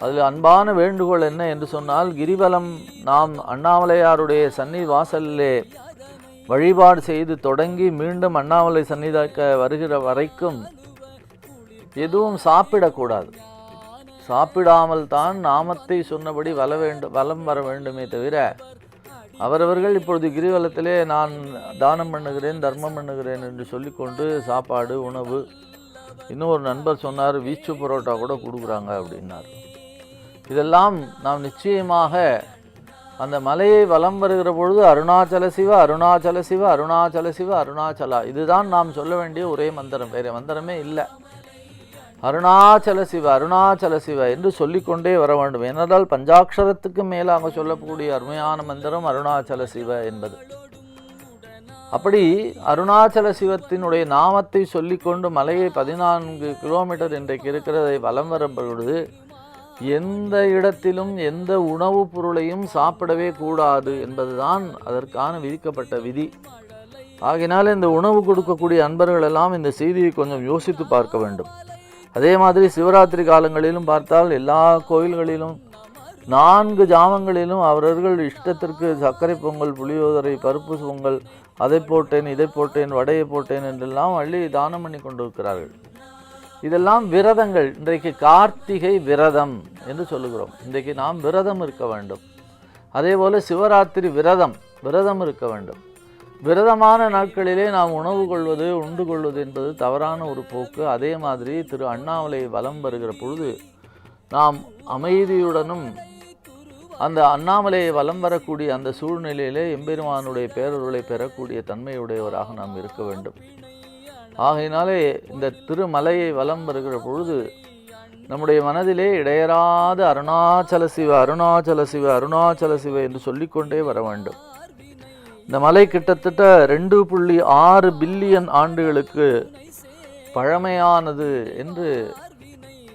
அதில் அன்பான வேண்டுகோள் என்ன என்று சொன்னால் கிரிவலம் நாம் அண்ணாமலையாருடைய சன்னி வாசலிலே வழிபாடு செய்து தொடங்கி மீண்டும் அண்ணாமலை சன்னிதாக்க வருகிற வரைக்கும் எதுவும் சாப்பிடக்கூடாது. சாப்பிடாமல் தான் நாமத்தை சொன்னபடி வல வேண்டும் வலம் வர வேண்டுமே தவிர அவரவர்கள் இப்பொழுது கிரிவலத்திலே நான் தானம் பண்ணுகிறேன் தர்மம் பண்ணுகிறேன் என்று சொல்லிக்கொண்டு சாப்பாடு உணவு இன்னும் ஒரு நண்பர் சொன்னார் வீச்சு பரோட்டா கூட கொடுக்குறாங்க அப்படின்னார். இதெல்லாம் நாம் நிச்சயமாக அந்த மலையை வலம் வருகிற பொழுது அருணாச்சல சிவ அருணாச்சல சிவ அருணாச்சல சிவ அருணாச்சலா. இதுதான் நாம் சொல்ல வேண்டிய ஒரே மந்திரம். வேறு மந்திரமே இல்லை. அருணாச்சல சிவ அருணாச்சல சிவ என்று சொல்லிக்கொண்டே வர வேண்டும். ஏனென்றால் பஞ்சாட்சரத்துக்கு மேலாக சொல்லக்கூடிய அருமையான மந்திரம் அருணாச்சல சிவ என்பது. அப்படி அருணாச்சல சிவத்தினுடைய நாமத்தை சொல்லிக்கொண்டு மலையை பதினான்கு கிலோமீட்டர் இன்றைக்கு இருக்கிறதை வலம் வரும் பொழுது எந்த இடத்திலும் எந்த உணவுப் பொருளையும் சாப்பிடவே கூடாது என்பதுதான் அதற்கான விதிக்கப்பட்ட விதி. ஆகினால் இந்த உணவு கொடுக்கக்கூடிய அன்பர்கள் எல்லாம் இந்த செய்தியை கொஞ்சம் யோசித்து பார்க்க வேண்டும். அதே மாதிரி சிவராத்திரி காலங்களிலும் பார்த்தால் எல்லா கோயில்களிலும் நான்கு ஜாமங்களிலும் அவரவர்கள் இஷ்டத்திற்கு சர்க்கரை பொங்கல் புளியோதரை பருப்பு பொங்கல் அதை போட்டேன் இதை போட்டேன் வடையை போட்டேன் என்றெல்லாம் அள்ளி தானம் பண்ணி கொண்டிருக்கிறார்கள். இதெல்லாம் விரதங்கள். இன்றைக்கு கார்த்திகை விரதம் என்று சொல்லுகிறோம். இன்றைக்கு நாம் விரதம் இருக்க வேண்டும். அதே போல் சிவராத்திரி விரதம் விரதம் இருக்க வேண்டும். விரதமான நாட்களிலே நாம் உணவு கொள்வது உண்டு கொள்வது என்பது தவறான ஒரு போக்கு. அதே மாதிரி திரு அண்ணாமலை வலம் வருகிற பொழுது நாம் அமைதியுடனும் அந்த அண்ணாமலையை வலம் வரக்கூடிய அந்த சூழ்நிலையிலே எம்பெருமானுடைய பேரொருளை பெறக்கூடிய தன்மையுடையவராக நாம் இருக்க வேண்டும். ஆகையினாலே இந்த திருமலையை வலம் வருகிற பொழுது நம்முடைய மனதிலே இடையராத அருணாச்சல சிவ அருணாச்சல சிவ அருணாச்சல சிவ என்று சொல்லிக்கொண்டே வர வேண்டும். இந்த மலை கிட்டத்தட்ட ரெண்டு புள்ளி ஆறு பில்லியன் ஆண்டுகளுக்கு பழமையானது என்று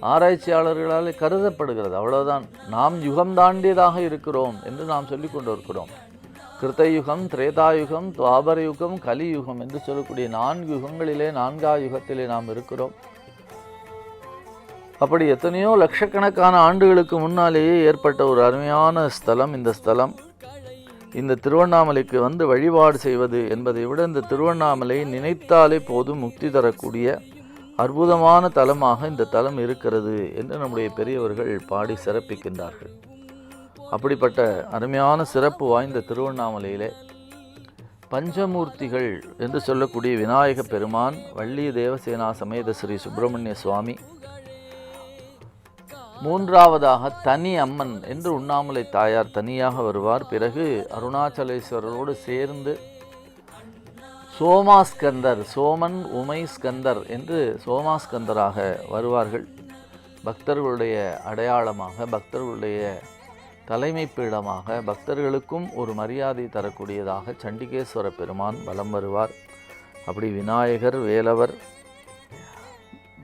ஆராய்ச்சியாளர்களால் கருதப்படுகிறது. அவ்வளவுதான். நாம் யுகம் தாண்டியதாக இருக்கிறோம் என்று நாம் சொல்லிக்கொண்டு இருக்கிறோம். கிருத்தயுகம் திரேதாயுகம் துவாபர யுகம் கலியுகம் என்று சொல்லக்கூடிய நான்கு யுகங்களிலே நான்கா யுகத்திலே நாம் இருக்கிறோம். அப்படி எத்தனையோ லட்சக்கணக்கான ஆண்டுகளுக்கு முன்னாலேயே ஏற்பட்ட ஒரு அருமையான ஸ்தலம் இந்த ஸ்தலம். இந்த திருவண்ணாமலைக்கு வந்து வழிபாடு செய்வது என்பதை விட இந்த திருவண்ணாமலை நினைத்தாலே போதும் முக்தி தரக்கூடிய அற்புதமான தலமாக இந்த தலம் இருக்கிறது என்று நம்முடைய பெரியவர்கள் பாடி சிறப்பிக்கின்றார்கள். அப்படிப்பட்ட அருமையான சிறப்பு வாய்ந்த திருவண்ணாமலையிலே பஞ்சமூர்த்திகள் என்று சொல்லக்கூடிய விநாயக பெருமான் வள்ளி தேவசேனா சமேத ஸ்ரீ சுப்பிரமணிய சுவாமி மூன்றாவதாக தனி அம்மன் என்று உண்ணாமலை தாயார் தனியாக வருவார். பிறகு அருணாச்சலேஸ்வரரோடு சேர்ந்து சோமாஸ்கந்தர் சோமன் உமை ஸ்கந்தர் என்று சோமாஸ்கந்தராக வருவார்கள். பக்தர்களுடைய அடையாளமாக பக்தர்களுடைய தலைமை பீடமாக பக்தர்களுக்கும் ஒரு மரியாதை தரக்கூடியதாக சண்டிகேஸ்வர பெருமான் வலம் வருவார். அப்படி விநாயகர் வேலவர்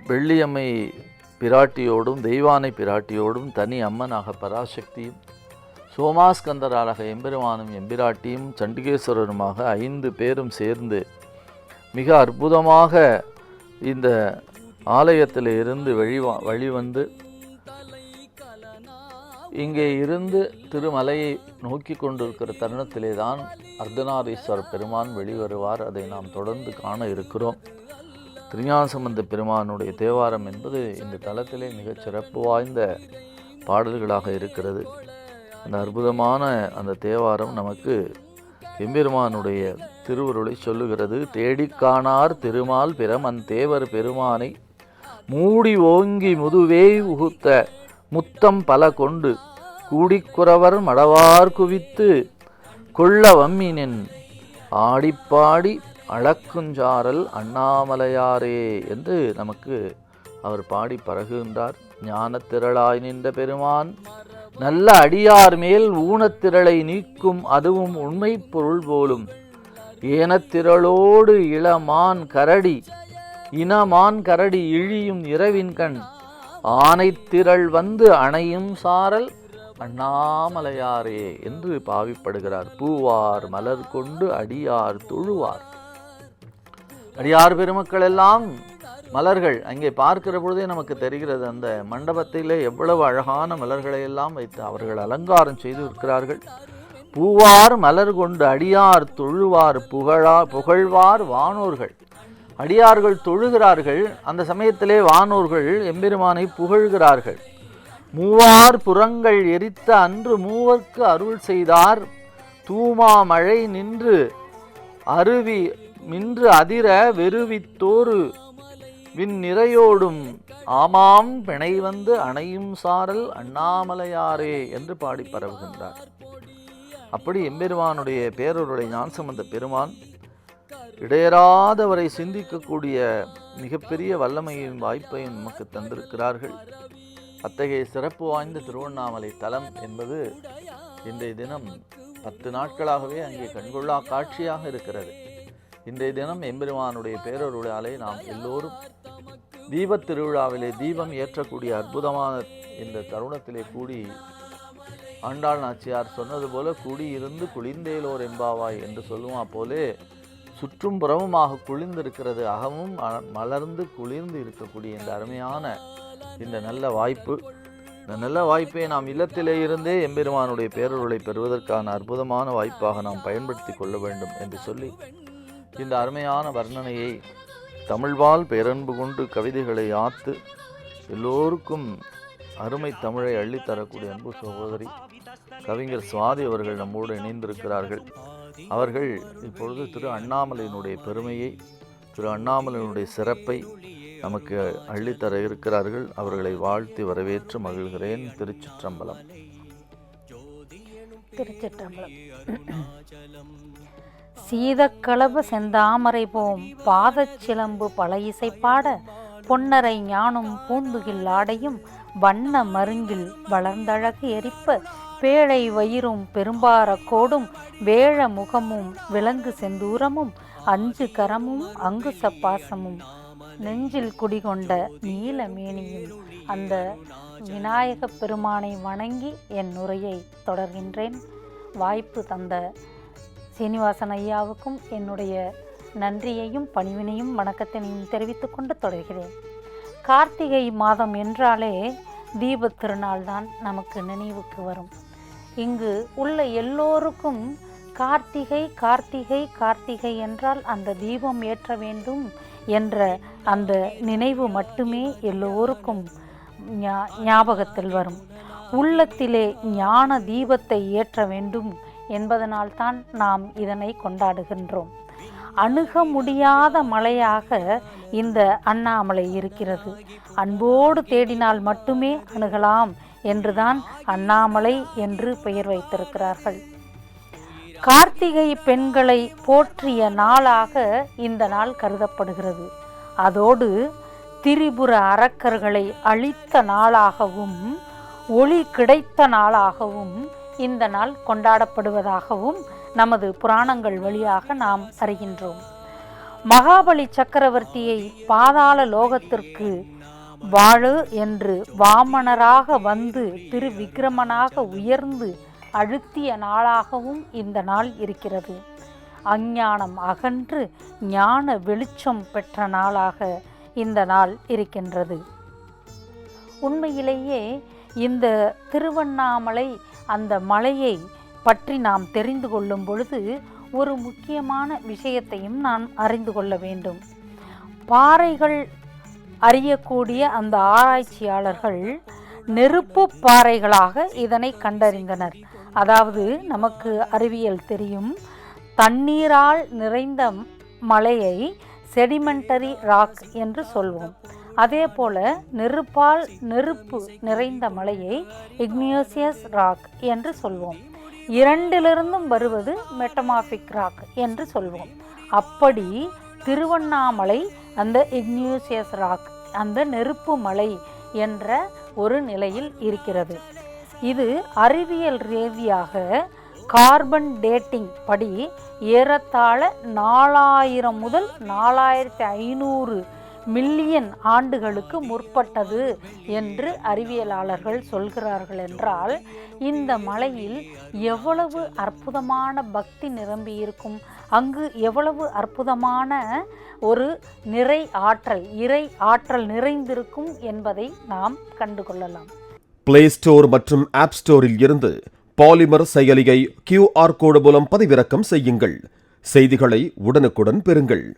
வெள்ளியம்மை பிராட்டியோடும் தெய்வானை பிராட்டியோடும் தனி அம்மனாக பராசக்தியும் சோமாஸ்கந்தராக எம்பெருமானும் எம்பிராட்டியும் சண்டிகேஸ்வரருமாக ஐந்து பேரும் சேர்ந்து மிக அற்புதமாக இந்த ஆலயத்தில் இருந்து வழிவா வழிவந்து இங்கே இருந்து திருமலையை நோக்கி கொண்டிருக்கிற தருணத்திலே தான் அர்த்தநாரீஸ்வரர் பெருமான் வெளிவருவார். அதை நாம் தொடர்ந்து காண இருக்கிறோம். திருஞானசம்பந்த பெருமானுடைய தேவாரம் என்பது இந்த தலத்திலே மிகச் சிறப்பு வாய்ந்த பாடல்களாக இருக்கிறது. அந்த அற்புதமான அந்த தேவாரம் நமக்கு எம்பெருமானுடைய திருவருளை சொல்லுகிறது. தேடிக்காணார் திருமால் பிறம் அந் தேவர் பெருமானை மூடி ஓங்கி முதுவே உகுத்த முத்தம் பல கொண்டு கூடிக்குறவர் மடவார் குவித்து கொள்ள வம்மினின் ஆடிப்பாடி அளக்குஞ்சாரல் அண்ணாமலையாரே என்று நமக்கு அவர் பாடி பரகுகின்றார். ஞானத்திரளாய் நின்ற பெருமான் நல்ல அடியார் மேல் ஊனத்திரளை நீக்கும் அதுவும் உண்மை பொருள் போலும். ஏனத்திரளோடு இளமான் கரடி இனமான் கரடி இழியும் இரவின் கண். ஆனைத்திரள் வந்து அணையும் சாரல் அண்ணாமலையாரே என்று பாவிப்படுகிறார். பூவார் மலர் கொண்டு அடியார் தொழுவார். அடியார் பெருமக்கள் எல்லாம் மலர்கள். அங்கே பார்க்கிற பொழுதே நமக்கு தெரிகிறது அந்த மண்டபத்திலே எவ்வளவு அழகான மலர்களை எல்லாம் வைத்து அவர்கள் அலங்காரம் செய்து இருக்கிறார்கள். பூவார் மலர் கொண்டு அடியார் தொழுவார் புகழா புகழ்வார் வானோர்கள். அடியார்கள் தொழுகிறார்கள். அந்த சமயத்திலே வானோர்கள் எம்பெருமானை புகழ்கிறார்கள். மூவார் புறங்கள் எரித்த அன்று மூவர்க்கு அருள் செய்தார். தூமா மழை நின்று அருவி மின்று அதிர வெறுவித்தோறு விண் நிறையோடும் ஆமாம் பிணை வந்து அணையும் சாரல் அண்ணாமலையாரே என்று பாடி பரவுகின்றார். அப்படி எம்பெருமானுடைய பேரருடைய ஞானசம்பந்த பெருமான் இடையராதவரை சிந்திக்கக்கூடிய மிகப்பெரிய வல்லமையும் வாய்ப்பையும் நமக்கு தந்திருக்கிறார்கள். அத்தகைய சிறப்பு வாய்ந்த திருவண்ணாமலை தலம் என்பது இன்றைய தினம் பத்து நாட்களாகவே அங்கே கண்கொள்ளா காட்சியாக இருக்கிறது. இன்றைய தினம் எம்பெருமானுடைய பேரருளாலே நாம் எல்லோரும் தீபத் திருவிழாவிலே தீபம் ஏற்றக்கூடிய அற்புதமான இந்த தருணத்திலே கூடி ஆண்டாள் நாச்சியார் சொன்னது போல கூடியிருந்து குளிர்ந்தேலோர் என்பாவாய் என்று சொல்லுவா போலே சுற்றும் புறமுமாக குளிர்ந்திருக்கிறது. அகமும் மலர்ந்து குளிர்ந்து இருக்கக்கூடிய இந்த அருமையான இந்த நல்ல வாய்ப்பு இந்த நல்ல வாய்ப்பை நாம் இல்லத்திலே இருந்தே எம்பெருமானுடைய பேரொருளை பெறுவதற்கான அற்புதமான வாய்ப்பாக நாம் பயன்படுத்தி கொள்ள வேண்டும் என்று சொல்லி இந்த அருமையான வர்ணனையை தமிழ்வால் பேரன்பு கொண்டு கவிதைகளை ஆத்து எல்லோருக்கும் அருமை தமிழை அள்ளித் தரக்கூடிய அன்பு சகோதரி கவிஞர் சுவாதி அவர்கள் நம்மோடு இணைந்திருக்கிறார்கள். அவர்கள் இப்பொழுது திரு அண்ணாமலையினுடைய பெருமையை திரு அண்ணாமலையினுடைய சிறப்பை நமக்கு அள்ளித்தர இருக்கிறார்கள். அவர்களை வாழ்த்தி வரவேற்று மகிழ்கிறேன். திருச்சிற்றம்பலம். திருச்சிற்றம்பலம். சீதக்களப செந்தாமரை போம் பாதச்சிலம்பு பல இசைப்பாட பொன்னரை ஞானும் பூந்துகில் ஆடையும் வண்ண மருங்கில் வளர்ந்தழகு எரிப்ப பேழை வயிறும் பெரும்பாரக் கோடும் வேழ முகமும் விலங்கு செந்தூரமும் அஞ்சு கரமும் அங்குச பாசமும் நெஞ்சில் குடிகொண்ட நீல மேனியும் அந்த விநாயகப் பெருமானை வணங்கி என் உரையை தொடர்கின்றேன். வாய்ப்பு தந்த சீனிவாசன் ஐயாவுக்கும் என்னுடைய நன்றியையும் பணிவினையும் வணக்கத்தினையும் தெரிவித்துக் கொண்டு தொடர்கிறேன். கார்த்திகை மாதம் என்றாலே தீபத் திருநாள் தான் நமக்கு நினைவுக்கு வரும். இங்கு உள்ள எல்லோருக்கும் கார்த்திகை கார்த்திகை கார்த்திகை என்றால் அந்த தீபம் ஏற்ற வேண்டும் என்ற அந்த நினைவு மட்டுமே எல்லோருக்கும் ஞா- ஞாபகத்தில் வரும். உள்ளத்திலே ஞான தீபத்தை ஏற்ற வேண்டும் என்பதனால்தான் நாம் இதனை கொண்டாடுகின்றோம். அணுக முடியாத மலையாக இந்த அண்ணாமலை இருக்கிறது. அன்போடு தேடினால் மட்டுமே அணுகலாம் என்றுதான் அண்ணாமலை என்று பெயர் வைத்திருக்கிறார்கள். கார்த்திகை பெண்களை போற்றிய நாளாக இந்த நாள் கருதப்படுகிறது. அதோடு திரிபுர அரக்கர்களை அழித்த நாளாகவும் ஒளி கிடைத்த நாளாகவும் இந்த நாள் கொண்டாடப்படுவதாகவும் நமது புராணங்கள் வழியாக நாம் அறிகின்றோம். மகாபலி சக்கரவர்த்தியை பாதாள லோகத்திற்கு வாழு என்று வாமனராக வந்து திரு விக்ரமனாக உயர்ந்து அழுத்திய நாளாகவும் இந்த நாள் இருக்கிறது. அஞ்ஞானம் அகன்று ஞான வெளிச்சம் பெற்ற நாளாக இந்த நாள் இருக்கின்றது. உண்மையிலேயே இந்த திருவண்ணாமலை அந்த மலையை பற்றி நாம் தெரிந்து கொள்ளும் பொழுது ஒரு முக்கியமான விஷயத்தையும் நாம் அறிந்து கொள்ள வேண்டும். பாறைகள் அறியக்கூடிய அந்த ஆராய்ச்சியாளர்கள் நெருப்பு பாறைகளாக இதனை கண்டறிந்தனர். அதாவது நமக்கு அறிவியல் தெரியும். தண்ணீரால் நிறைந்த மலையை செடிமெண்டரி ராக் என்று சொல்வோம். அதே போல நெருப்பால் நெருப்பு நிறைந்த மலையை இக்னியோசியஸ் ராக் என்று சொல்வோம். இரண்டிலிருந்தும் வருவது மெட்டமாஃபிக் ராக் என்று சொல்வோம். அப்படி திருவண்ணாமலை அந்த இக்னியூசியஸ் ராக் அந்த நெருப்பு மலை என்ற ஒரு நிலையில் இருக்கிறது. இது அறிவியல் ரீதியாக கார்பன் டேட்டிங் படி ஏறத்தாழ நாலாயிரம் முதல் நாலாயிரத்தி ஐநூறு மில்லியன் ஆண்டுகளுக்கு முற்பட்டது என்று அறிவியலாளர்கள் சொல்கிறார்கள் என்றால் இந்த மலையில் எவ்வளவு அற்புதமான பக்தி நிரம்பியிருக்கும்? அங்கு எவ்வளவு அற்புதமான ஒரு நிறை ஆற்றல் இறை ஆற்றல் நிறைந்திருக்கும் என்பதை நாம் கண்டுகொள்ளலாம் பிளே ஸ்டோர் மற்றும் ஆப் ஸ்டோரில் இருந்து பாலிமர் செயலியை கியூஆர் கோடு மூலம் பதிவிறக்கம் செய்யுங்கள். செய்திகளை உடனுக்குடன் பெறுங்கள்.